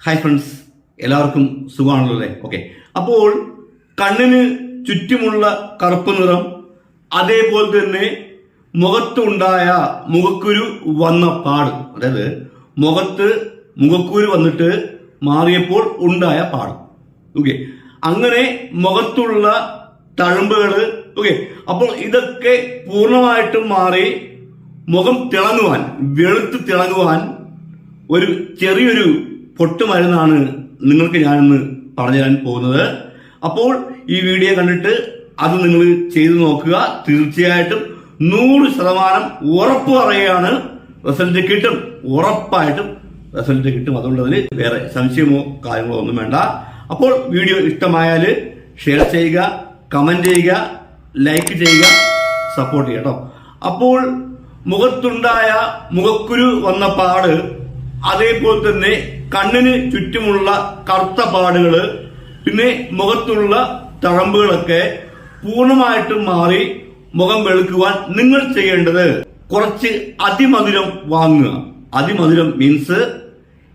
Hi friends എല്ലാവർക്കും സുഖമാണല്ലോ? അല്ലേ ഓക്കെ അപ്പോൾ കണ്ണിന് ചുറ്റുമുള്ള കറുപ്പ് നിറം അതേപോലെ തന്നെ മുഖത്തുണ്ടായ മുഖക്കുരു വന്ന പാട്. അതായത് മുഖത്ത് മുഖക്കുരു വന്നിട്ട് മാറിയപ്പോൾ ഉണ്ടായ പാട്. ഓക്കെ അങ്ങനെ മുഖത്തുള്ള തഴമ്പുകൾ ഓക്കെ അപ്പോൾ ഇതൊക്കെ പൂർണമായിട്ടും മാറി മുഖം തിളങ്ങുവാൻ വെളുത്ത് തിളങ്ങുവാൻ ഒരു ചെറിയൊരു പൊട്ടുമരുന്നാണ് നിങ്ങൾക്ക് ഞാനിന്ന് പറഞ്ഞു തരാൻ പോകുന്നത്. അപ്പോൾ ഈ വീഡിയോ കണ്ടിട്ട് അത് നിങ്ങൾ ചെയ്തു നോക്കുക. തീർച്ചയായിട്ടും നൂറ് ശതമാനം ഉറപ്പ് പറയുകയാണ്. റിസൾട്ട് കിട്ടും. ഉറപ്പായിട്ടും റിസൾട്ട് കിട്ടും. അതുകൊണ്ട് അതിൽ വേറെ സംശയമോ കാര്യങ്ങളോ ഒന്നും വേണ്ട. അപ്പോൾ വീഡിയോ ഇഷ്ടമായാൽ ഷെയർ ചെയ്യുക കമന്റ് ചെയ്യുക ലൈക്ക് ചെയ്യുക സപ്പോർട്ട് ചെയ്യട്ടോ അപ്പോൾ മുഖത്തുണ്ടായ മുഖക്കുരു വന്ന പാട് അതേപോലെ തന്നെ കണ്ണിന് ചുറ്റുമുള്ള കറുത്ത പാടുകൾ പിന്നെ മുഖത്തുള്ള തഴമ്പുകളൊക്കെ പൂർണമായിട്ടും മാറി മുഖം വെളുക്കുവാൻ നിങ്ങൾ ചെയ്യേണ്ടത് കുറച്ച് അതിമധുരം വാങ്ങുക. അതിമധുരം മീൻസ്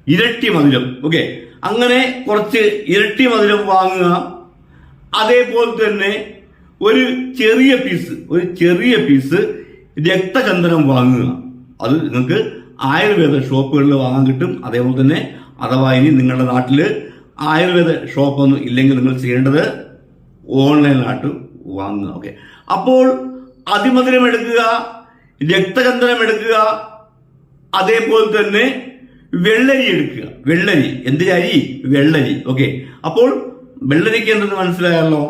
ഇരട്ടി മധുരം. ഓക്കെ അങ്ങനെ കുറച്ച് ഇരട്ടി മധുരം വാങ്ങുക. അതേപോലെ തന്നെ ഒരു ചെറിയ പീസ് ഒരു ചെറിയ പീസ് രക്തചന്ദനം വാങ്ങുക. അത് നിങ്ങൾക്ക് ആയുർവേദ ഷോപ്പുകളിൽ വാങ്ങാൻ കിട്ടും. അതേപോലെ തന്നെ അഥവാ ഇനി നിങ്ങളുടെ നാട്ടിൽ ആയുർവേദ ഷോപ്പൊന്നും ഇല്ലെങ്കിൽ നിങ്ങൾ ചെയ്യേണ്ടത് ഓൺലൈനായിട്ട് വാങ്ങുക. ഓക്കെ അപ്പോൾ അതിമധുരം എടുക്കുക രക്തചന്ദനം എടുക്കുക അതേപോലെ തന്നെ വെള്ളരി എടുക്കുക. വെള്ളരി. എന്ത് അരി? വെള്ളരി. ഓക്കെ അപ്പോൾ വെള്ളരിക്ക് എന്തെന്ന് മനസ്സിലായല്ലോ?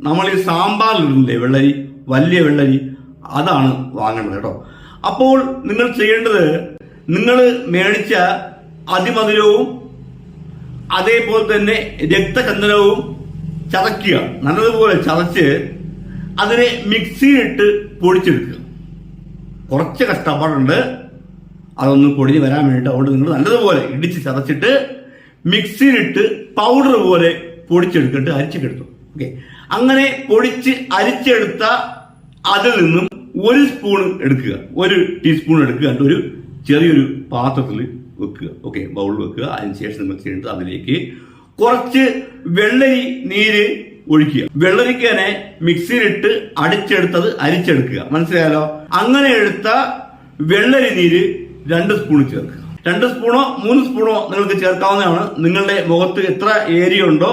നമ്മൾ ഈ സാമ്പാറിലിടുന്നില്ലേ വെള്ളരി? വലിയ വെള്ളരി. അതാണ് വാങ്ങേണ്ടത് കേട്ടോ. അപ്പോൾ നിങ്ങൾ ചെയ്യേണ്ടത് നിങ്ങൾ മേടിച്ച അതിമധുരവും അതേപോലെ തന്നെ രക്തചന്ദനവും ചതയ്ക്കുക നല്ലതുപോലെ ചതച്ച് അതിനെ മിക്സിയിലിട്ട് പൊടിച്ചെടുക്കുക. കുറച്ച് കഷ്ടപ്പാടുണ്ട്. അതൊന്ന് പൊടിഞ്ഞ് വരാൻ വേണ്ടിയിട്ട് അതുകൊണ്ട് നിങ്ങൾ നല്ലതുപോലെ ഇടിച്ച് ചതച്ചിട്ട് മിക്സിയിലിട്ട് പൗഡർ പോലെ പൊടിച്ചെടുക്കിട്ട് അരിച്ചെടുത്തു. ഓക്കെ അങ്ങനെ പൊടിച്ച് അരിച്ചെടുത്ത അതിൽ നിന്നും ഒരു സ്പൂൺ എടുക്കുക. ഒരു ടീസ്പൂൺ എടുക്കുക. ഒരു ചെറിയൊരു പാത്രത്തിൽ വെക്കുക. ഓക്കെ ബൗൾ വെക്കുക. അതിനുശേഷം നിങ്ങൾ ചെയ്യേണ്ടത് അതിലേക്ക് കുറച്ച് വെള്ളരി നീര് ഒഴിക്കുക. വെള്ളരിക്കനെ മിക്സിയിലിട്ട് അടിച്ചെടുത്തത് അരിച്ചെടുക്കുക. മനസ്സിലായാലോ അങ്ങനെ എടുത്ത വെള്ളരി നീര് രണ്ട് സ്പൂൺ ചേർക്കുക. രണ്ട് സ്പൂണോ മൂന്ന് സ്പൂണോ നിങ്ങൾക്ക് ചേർക്കാവുന്നതാണ്. നിങ്ങളുടെ മുഖത്ത് എത്ര ഏരിയ ഉണ്ടോ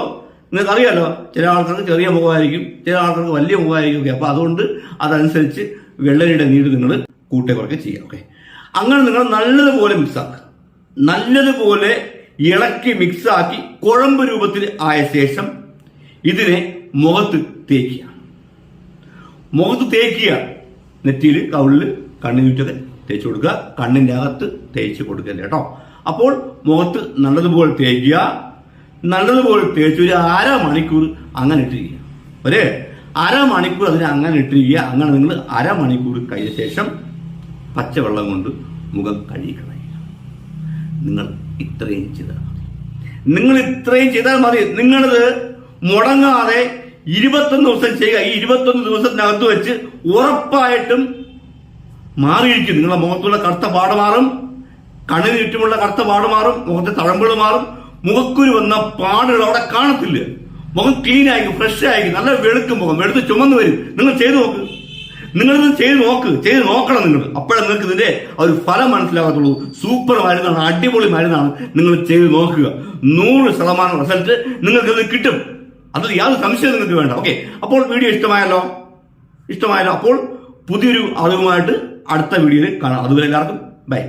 നിങ്ങൾക്ക് അറിയാലോ ചില ആൾക്കാർക്ക് ചെറിയ മുഖമായിരിക്കും ചില ആൾക്കാർക്ക് വലിയ മുഖമായിരിക്കും. ഓക്കെ അപ്പൊ അതുകൊണ്ട് അതനുസരിച്ച് വെള്ളരിയുടെ നീര് നിങ്ങൾ കൂട്ടെ കുറയ്ക്കുക ചെയ്യുക. ഓക്കെ അങ്ങനെ നിങ്ങൾ നല്ലതുപോലെ മിക്സാക്കുക നല്ലതുപോലെ ഇളക്കി മിക്സാക്കി കുഴമ്പ് രൂപത്തിൽ ആയ ശേഷം ഇതിനെ മുഖത്ത് തേക്കുക. മുഖത്ത് തേക്കുക. നെറ്റിയിൽ കവിളിൽ കണ്ണിന് ചുറ്റത് തേച്ച് കൊടുക്കുക. കണ്ണിന്റെ അകത്ത് തേച്ച് കൊടുക്കല്ലേ കേട്ടോ? അപ്പോൾ മുഖത്ത് നല്ലതുപോലെ തേക്കുക. നല്ലതുപോലെ തേച്ച് ഒരു അര മണിക്കൂർ അങ്ങനെ ഇട്ടിരിക്കുക. ഒരു അര മണിക്കൂർ അതിനെ അങ്ങനെ ഇട്ടിരിക്കുക. അങ്ങനെ നിങ്ങൾ അര മണിക്കൂർ കഴിഞ്ഞ ശേഷം പച്ചവെള്ളം കൊണ്ട് മുഖം കഴുകിക്കളയുക നിങ്ങൾ ഇത്രയും ചെയ്താൽ മതി. നിങ്ങൾ ഇത്രയും ചെയ്താൽ മതി. നിങ്ങളത് മുടങ്ങാതെ ഇരുപത്തൊന്ന് ദിവസം ചെയ്യുക. ഈ ഇരുപത്തൊന്ന് ദിവസത്തിനകത്ത് വെച്ച് ഉറപ്പായിട്ടും മാറിയിരിക്കും. നിങ്ങളുടെ മുഖത്തുള്ള കറുത്ത പാട് മാറും. കണ്ണിന് ചുറ്റുമുള്ള കറുത്ത പാട് മാറും. മുഖത്തെ തഴമ്പുകൾ മാറും. മുഖക്കുരു വന്ന പാടുകൾ അവിടെ കാണത്തില്ല. മുഖം ക്ലീൻ ആയിരിക്കും ഫ്രഷ് ആയിരിക്കും. നല്ല വെളുക്കും മുഖം. വെളുത്ത് ചുമന്ന് വരും. നിങ്ങൾ ചെയ്തു നോക്ക്. നിങ്ങളിത് ചെയ്ത് നോക്ക് ചെയ്ത് നോക്കണം നിങ്ങൾ. അപ്പോഴേ നിങ്ങൾക്ക് ഇതിന്റെ ഒരു ഫലം മനസ്സിലാകത്തുള്ളൂ സൂപ്പർ മരുന്നാണ് അടിപൊളി മരുന്നാണ് നിങ്ങൾ ചെയ്ത് നോക്കുക. നൂറ് ശതമാനം റിസൾട്ട് നിങ്ങൾക്ക് ഇത് കിട്ടും. അതിൽ യാതൊരു സംശയം നിങ്ങൾക്ക് വേണ്ട. ഓക്കെ അപ്പോൾ വീഡിയോ ഇഷ്ടമായല്ലോ? ഇഷ്ടമായല്ലോ. അപ്പോൾ പുതിയൊരു അറിവുമായിട്ട് അടുത്ത വീഡിയോയിൽ കാണാം. അതുവരെ എല്ലാവർക്കും ബൈ